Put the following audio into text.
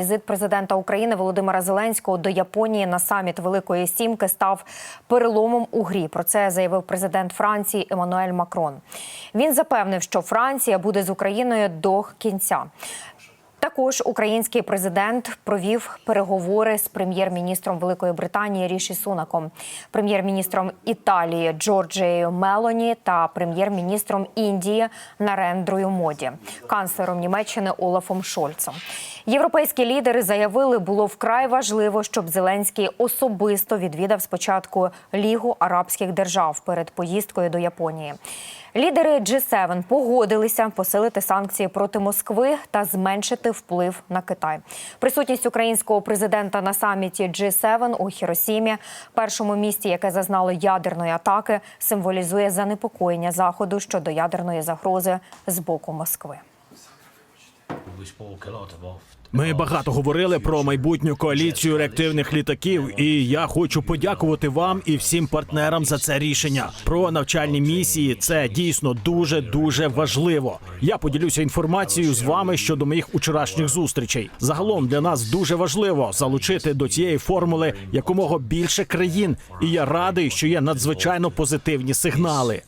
Візит президента України Володимира Зеленського до Японії на саміт Великої Сімки став переломом у грі. Про це заявив президент Франції Еммануель Макрон. Він запевнив, що Франція буде з Україною до кінця. Також український президент провів переговори з прем'єр-міністром Великої Британії Ріші Сунаком, прем'єр-міністром Італії Джорджією Мелоні та прем'єр-міністром Індії Нарендрою Моді, канцлером Німеччини Олафом Шольцем. Європейські лідери заявили, було вкрай важливо, щоб Зеленський особисто відвідав спочатку Лігу арабських держав перед поїздкою до Японії. Лідери G7 погодилися посилити санкції проти Москви та зменшити вплив на Китай. Присутність українського президента на саміті G7 у Хіросімі, першому місті, яке зазнало ядерної атаки, символізує занепокоєння заходу щодо ядерної загрози з боку Москви. Ми багато говорили про майбутню коаліцію реактивних літаків, і я хочу подякувати вам і всім партнерам за це рішення. Про навчальні місії це дійсно дуже дуже важливо. Я поділюся інформацією з вами щодо моїх вчорашніх зустрічей. Загалом для нас дуже важливо залучити до цієї формули якомога більше країн, і я радий, що є надзвичайно позитивні сигнали.